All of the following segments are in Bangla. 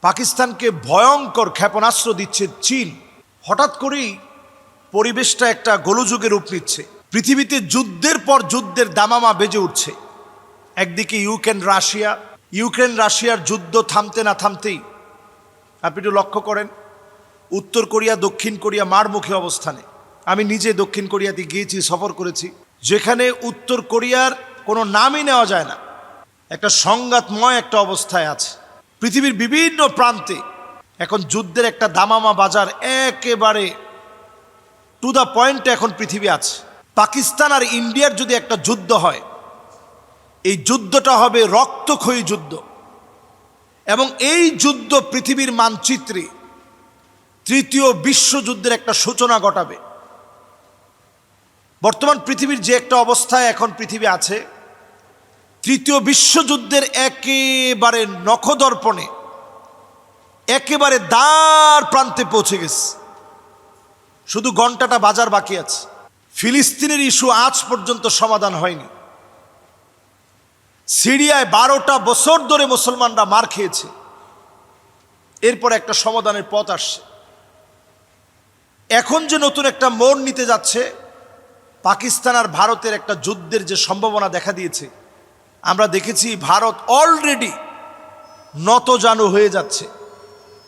পাকিস্তানকে ভয়ঙ্কর ক্ষেপণাস্ত্র দিচ্ছে চীন। হঠাৎ করেই পরিবেশটা একটা গোলযুগে রূপ নিচ্ছে। পৃথিবীতে যুদ্ধের পর যুদ্ধের দামামা বেজে উঠছে। একদিকে ইউক্রেন, রাশিয়া। ইউক্রেন, রাশিয়ার যুদ্ধ থামতে না থামতেই, আপনি একটু লক্ষ্য করেন, উত্তর কোরিয়া, দক্ষিণ কোরিয়া মারমুখী অবস্থানে। আমি নিজে দক্ষিণ কোরিয়াতে গিয়েছি, সফর করেছি। যেখানে উত্তর কোরিয়ার কোনো নামই নেওয়া যায় না। একটা সংঘাতময় একটা অবস্থায় আছে। পৃথিবীর বিভিন্ন প্রান্তে এখন যুদ্ধের একটা দামামা বাজার একেবারে টু দ্য পয়েন্টে এখন পৃথিবী আছে। পাকিস্তান আর ইন্ডিয়ার যদি একটা যুদ্ধ হয়, এই যুদ্ধটা হবে রক্তক্ষয়ী যুদ্ধ। এবং এই যুদ্ধ পৃথিবীর মানচিত্রে তৃতীয় বিশ্বযুদ্ধের একটা সূচনা ঘটাবে। বর্তমান পৃথিবীর যে একটা অবস্থায় এখন পৃথিবী আছে তৃতীয় বিশ্বযুদ্ধের একেবারে নখদর্পণে, একেবারে দ্বার প্রান্তে পৌঁছে গেছে। শুধু ঘন্টাটা বাজার বাকি আছে। ফিলিস্তিনের ইস্যু আজ পর্যন্ত সমাধান হয়নি। সিরিয়ায় বারোটা বছর ধরে মুসলমানরা মার খেয়েছে। এরপর একটা সমাধানের পথ আসছে। এখন যে নতুন একটা মোড় নিতে যাচ্ছে, পাকিস্তান আর ভারতের একটা যুদ্ধের যে সম্ভাবনা দেখা দিয়েছে আমরা দেখেছি ভারত অলরেডি নতজানু হয়ে যাচ্ছে।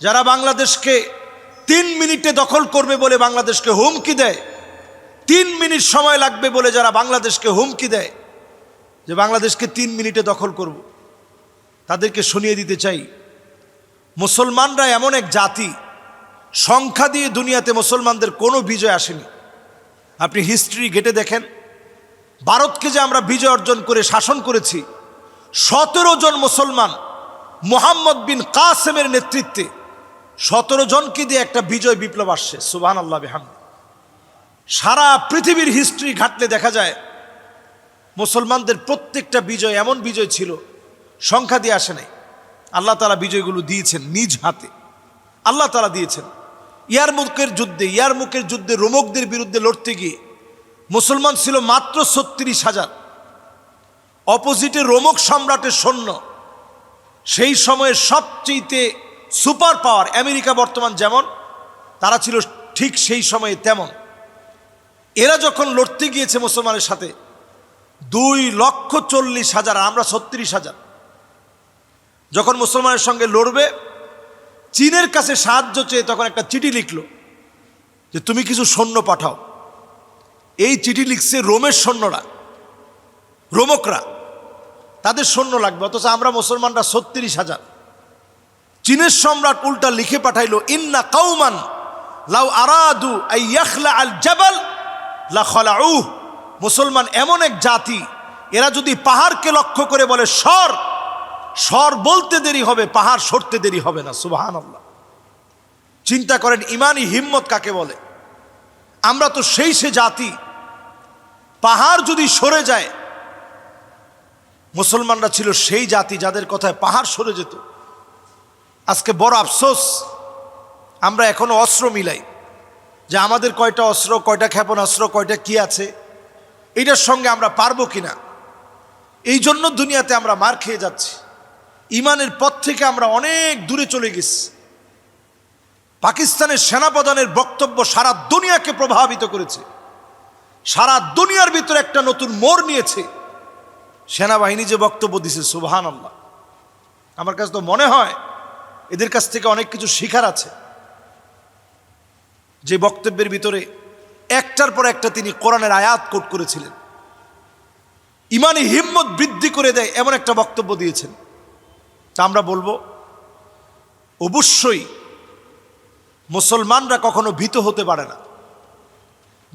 যারা বাংলাদেশকে তিন মিনিটে দখল করবে বলে বাংলাদেশকে হুমকি দেয়, তিন মিনিট সময় লাগবে বলে যারা বাংলাদেশকে হুমকি দেয়, যে বাংলাদেশকে তিন মিনিটে দখল করব। তাদেরকে শুনিয়ে দিতে চাই, মুসলমানরা এমন এক জাতি, সংখ্যা দিয়ে দুনিয়াতে মুসলমানদের কোনো বিজয় আসেনি। আপনি হিস্ট্রি ঘেটে দেখেন ভারতকে যে আমরা বিজয় অর্জন করে, শাসন করেছি, সতেরো জন মুসলমান মোহাম্মদ বিন কাসেমের নেতৃত্বে সতেরো জনকে দিয়ে একটা বিজয় বিপ্লব আসছে সুবাহ আল্লাহ বেহাম সারা পৃথিবীর হিস্ট্রি ঘাটলে দেখা যায়, মুসলমানদের প্রত্যেকটা বিজয় এমন বিজয় ছিল, সংখ্যা দিয়ে আসে নাই। আল্লাহ তালা বিজয়গুলো দিয়েছেন নিজ হাতে। আল্লাহ তালা দিয়েছেন। ইয়ারমুখের যুদ্ধে ইয়ারমুখের যুদ্ধে রোমকদের বিরুদ্ধে লড়তে গিয়ে মুসলমান ছিল মাত্র ছত্রিশ হাজার। অপোজিটে রোমক সম্রাটের সৈন্য। সেই সময়ের সবচেয়েতে সুপার পাওয়ার আমেরিকা বর্তমান যেমন, তারা ছিল ঠিক সেই সময়ে তেমন। এরা যখন লড়তে গিয়েছে মুসলমানের সাথে, দুই লক্ষ চল্লিশ হাজার, আমরা ছত্রিশ হাজার। যখন মুসলমানের সঙ্গে লড়বে, চীনের কাছে সাহায্য চেয়ে তখন একটা চিঠি লিখল যে, তুমি কিছু সৈন্য পাঠাও। এই চিঠি লিখছে রোমের সৈন্যরা, রোমকরা। তাদের সৈন্য লাগবে, অথচ আমরা মুসলমানরা ছত্রিশ হাজার। চীনের সম্রাট উল্টা লিখে পাঠাইলো, ইন্না কাউমান লাউ আরাদু আল জাবাল লা খলাউ মুসলমান এমন এক জাতি, এরা যদি পাহাড়কে লক্ষ্য করে বলে, সর সর বলতে দেরি হবে, পাহাড় সরতে দেরি হবে না। সুবাহান আল্লাহ চিন্তা করেন, ইমানই হিম্মত কাকে বলে? আমরা তো সেই সে জাতি পাহাড় যদি সরে যায়, মুসলমানরা ছিল সেই জাতি যাদের কথায় পাহাড় সরে যেত। আজকে বড় আফসোস, আমরা এখনও অস্ত্র মিলাই, যে আমাদের কয়টা অস্ত্র, কয়টা ক্ষেপণাস্ত্র কয়টা কি আছে এইটার সঙ্গে আমরা পারব কিনা, এই জন্য দুনিয়াতে আমরা মার খেয়ে যাচ্ছি। ইমানের পথ থেকে আমরা অনেক দূরে চলে গেছি। পাকিস্তানের সেনাপ্রধানের বক্তব্য সারা দুনিয়াকে প্রভাবিত করেছে। সারা দুনিয়ার ভিতরে একটা নতুন মোড় নিয়েছে। সেনাবাহিনী যে বক্তব্য দিছে সুবহান আল্লাহ আমার কাছে তো মনে হয় এদের কাছ থেকে অনেক কিছু শিখার আছে। যে বক্তব্যের ভিতরে একটার পর একটা তিনি কোরআনের আয়াত কোট করেছিলেন। ইমানি হিম্মত বৃদ্ধি করে দেয় এমন একটা বক্তব্য দিয়েছেন। তা আমরা বলব, অবশ্যই মুসলমানরা কখনো ভীত হতে পারে না।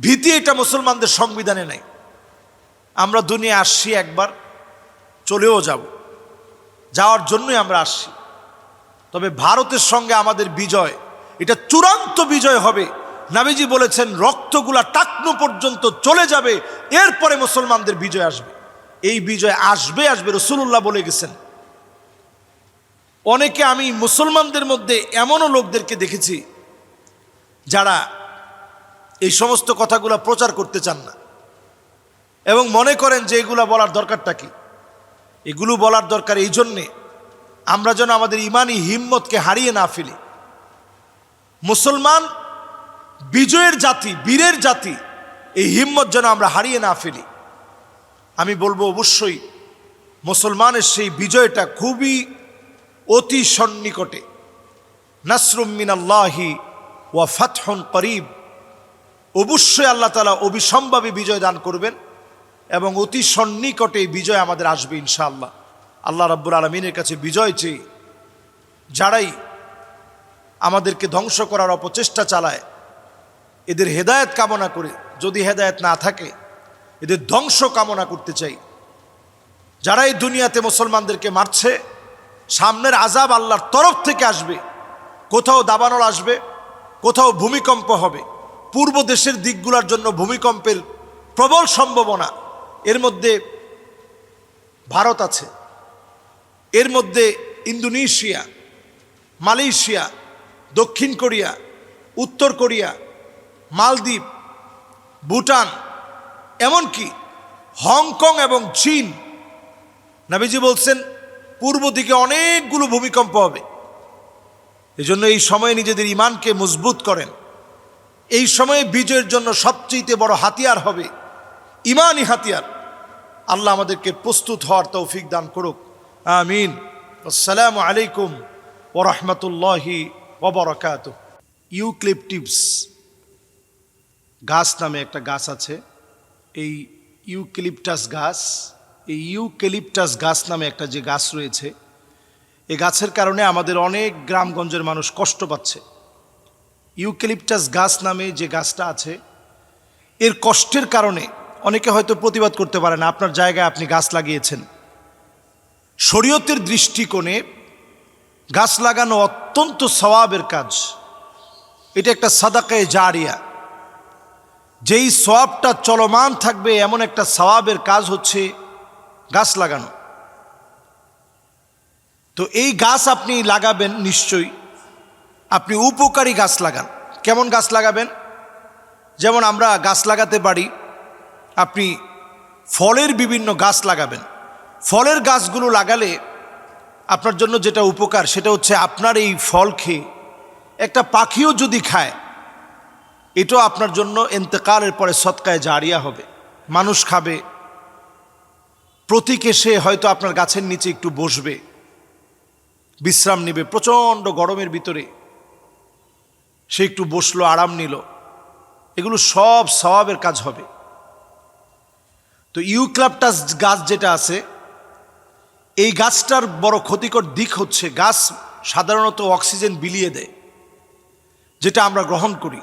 ভীতি এটা মুসলমানদের সংবিধানে নাই। আমরা দুনিয়া আসছি একবার, চলেও যাব। যাওয়ার জন্যই আমরা আসছি। তবে ভারতের সঙ্গে আমাদের বিজয়, এটা চূড়ান্ত বিজয় হবে। নাবিজি বলেছেন, রক্তগুলা টাকনো পর্যন্ত চলে যাবে, এরপরে মুসলমানদের বিজয় আসবে। এই বিজয় আসবে আসবে রসুল্লাহ বলে গেছেন। অনেকে আমি মুসলমানদের মধ্যে এমনও লোকদেরকে দেখেছি, যারা এই সমস্ত কথাগুলো প্রচার করতে চান না। এবং মনে করেন যে এগুলো বলার দরকারটা কি? এগুলো বলার দরকার এই জন্যে আমরা যেন আমাদের ইমানি হিম্মতকে হারিয়ে না ফেলি। মুসলমান, বিজয়ের জাতি, বীরের জাতি, এই হিম্মত যেন আমরা হারিয়ে না ফেলি। আমি বলব অবশ্যই মুসলমানের সেই বিজয়টা খুবই অতি সন্নিকটে। নাসরুম আল্লাহি ওয়া ফাতহন করিব। অবশ্যই আল্লাহ তালা অবিসম্ভাবী বিজয় দান করবেন এবং অতি সন্নিকটে বিজয় আমাদের আসবে ইনশাআল্লাহ। আল্লাহ রাব্বুল আলমিনের কাছে বিজয় চেয়ে যারাই আমাদেরকে ধ্বংস করার অপচেষ্টা চালায়, এদের হেদায়েত কামনা করে, যদি হেদায়েত না থাকে, এদের ধ্বংস কামনা করতে চাই। যারা এই দুনিয়াতে মুসলমানদেরকে মারছে, সামনের আজাব আল্লাহর তরফ থেকে আসবে, কোথাও দাবানল আসবে, কোথাও ভূমিকম্প হবে। পূর্ব দেশের দিকগুলোর জন্য ভূমিকম্পের প্রবল সম্ভাবনা এর মধ্যে ভারত আছে, এর মধ্যে ইন্দোনেশিয়া, মালয়েশিয়া, দক্ষিণ কোরিয়া, উত্তর কোরিয়া, মালদ্বীপ, ভুটান, এমনকি হংকং এবং চীন। নাবিজি বলছেন, পূর্ব দিকে অনেকগুলো ভূমিকম্প হবে। এজন্য এই সময়ে নিজেদের ইমানকে মজবুত করেন। এই সময়ে বিজয়ের জন্য সবচেয়ে বড় হাতিয়ার হবে ইমানই হাতিয়ার। আল্লাহ আমাদেরকে প্রস্তুত হওয়ার তৌফিক দান করুক। আমিন। আসসালামু আলাইকুম ওরহমতুল্লাহি ওবরাকাত ইউক্লিপটিভস গাছ নামে একটা গাছ আছে। এই ইউক্লিপটাস গাছ, এই ইউক্যালিপটাস গাছ নামে একটা যে গাছ রয়েছে এই গাছের কারণে আমাদের অনেক গ্রামগঞ্জের মানুষ কষ্ট পাচ্ছে। ইউক্যালিপটাস গাছ নামে যে গাছটা আছে, এর কষ্টের কারণে অনেকে হয়তো প্রতিবাদ করতে পারে না, আপনার জায়গায় আপনি গাছ লাগিয়েছেন। শরীয়তের দৃষ্টিকোণে গাছ লাগানো অত্যন্ত সওয়াবের কাজ। এটা একটা সাদাকায় জারিয়া। যেই সওয়াবটা চলমান থাকবে, এমন একটা সওয়াবের কাজ হচ্ছে গাছ লাগানো। তো এই গাছ আপনি লাগাবেন নিশ্চয়ই। আপনি উপকারী গাছ লাগান। কেমন গাছ লাগাবেন? যেমন আমরা গাছ লাগাতে পারি, আপনি ফলের বিভিন্ন গাছ লাগাবেন। ফলের গাছগুলো লাগালে আপনার জন্য যেটা উপকার, সেটা হচ্ছে আপনার এই ফল খেয়ে একটা পাখিও যদি খায়, এটাও আপনার জন্য এন্তেকালের পরে সৎকায় জারিয়া হবে। মানুষ খাবে, প্রতীক এসে হয়তো আপনার গাছের নিচে একটু বসবে, বিশ্রাম নেবে, প্রচণ্ড গরমের ভিতরে। সে একটু বসল, আরাম নিল। এগুলো সব স্বভাবের কাজ হবে। তো ইউক্লাপটাস গাছ যেটা আছে, এই গাছটার বড় ক্ষতিকর দিক হচ্ছে গাছ সাধারণত অক্সিজেন বিলিয়ে দেয়, যেটা আমরা গ্রহণ করি।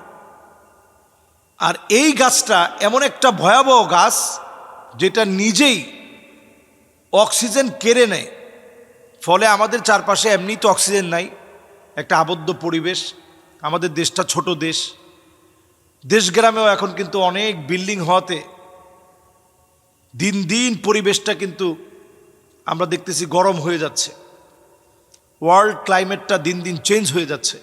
আর এই গাছটা এমন একটা ভয়াবহ গাছ যেটা নিজেই অক্সিজেন কেড়ে নেয়। ফলে আমাদের চারপাশে এমনি তো অক্সিজেন নাই, একটা আবদ্ধ পরিবেশ। আমাদের দেশটা ছোট দেশ। দেশ গ্রামেও এখন কিন্তু অনেক বিল্ডিং হওয়াতে দিন দিন পরিবেশটা কিন্তু আমরা দেখতেছি গরম হয়ে যাচ্ছে। ওয়ার্ল্ড ক্লাইমেটটা দিন দিন চেঞ্জ হয়ে যাচ্ছে।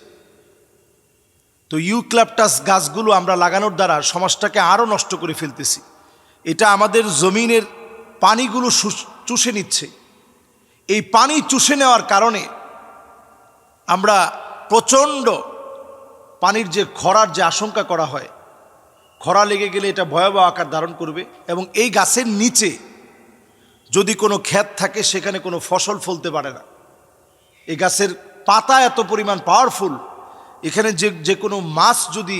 তো ইউক্লাপটাস গাছগুলো আমরা লাগানোর দ্বারা সমাজটাকে আরও নষ্ট করে ফেলতেছি। এটা আমাদের জমিনের পানিগুলো চুষে নিচ্ছে। এই পানি চুষে নেওয়ার কারণে আমরা প্রচণ্ড পানির যে খরার যে আশঙ্কা করা হয়, খরা লেগে গেলে এটা ভয়াবহ আকার ধারণ করবে এবং এই গাছের নিচে যদি কোনো ক্ষেত থাকে, সেখানে কোনো ফসল ফলতে পারে না। এই গাছের পাতা এত পরিমাণ পাওয়ারফুল এখানে যে যে কোনো মাছ যদি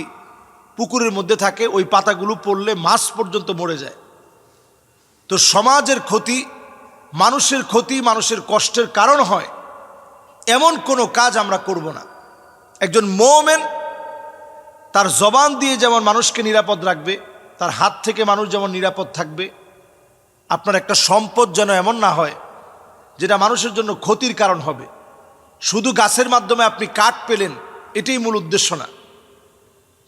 পুকুরের মধ্যে থাকে, ওই পাতাগুলো পড়লে মাছ পর্যন্ত মরে যায়। তো সমাজের ক্ষতি, মানুষের ক্ষতি, মানুষের কষ্টের কারণ হয়, এমন কোনো কাজ আমরা করব না। একজন মোমেন তার জবান দিয়ে যেমন মানুষকে নিরাপদ রাখবে, তার হাত থেকে মানুষ যেমন নিরাপদ থাকবে, আপনার একটা সম্পদ যেন এমন না হয় যেটা মানুষের জন্য ক্ষতির কারণ হবে। শুধু গাছের মাধ্যমে আপনি কাঠ পেলেন, এটাই মূল উদ্দেশ্য না।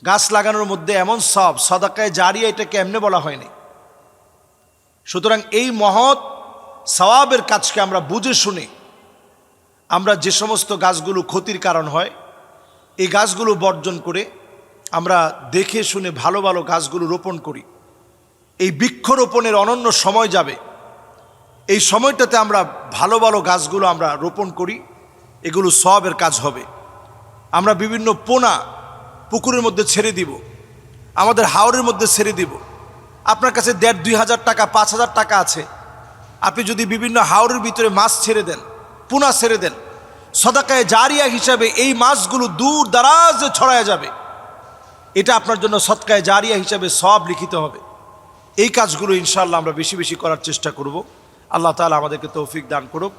গাছ লাগানোর মধ্যে এমন সব, সদাকায় জারিয়া এটাকে এমনি বলা হয়নি। সুতরাং এই মহৎ সওয়াবের কাজকে আমরা বুঝে শুনে আমরা যে সমস্ত গাছগুলো ক্ষতির কারণ হয়, এই গাছগুলো বর্জন করে আমরা দেখে শুনে ভালো ভালো গাছগুলো রোপণ করি। এই বৃক্ষরোপণের অনন্য সময় যাবে। এই সময়টাতে আমরা ভালো ভালো গাছগুলো আমরা রোপণ করি, এগুলো সবের কাজ হবে। আমরা বিভিন্ন পোনা পুকুরের মধ্যে ছেড়ে দিব, আমাদের হাওরের মধ্যে ছেড়ে দিব। আপনার কাছে দেড় দুই হাজার টাকা, পাঁচ হাজার টাকা আছে। আপনি যদি বিভিন্ন হাওরের ভিতরে মাছ ছেড়ে দেন, পোনা ছেড়ে দেন, সদাকায় জারিয়া হিসাবে এই মাছগুলো দূর দারাজে ছড়ায় যাবে। এটা আপনার জন্য সৎকায় জারিয়া হিসাবে সব লিখিত হবে। এই কাজগুলো ইনশাল্লাহ আমরা বেশি বেশি করার চেষ্টা করব। আল্লাহ তালা আমাদেরকে তৌফিক দান করুক।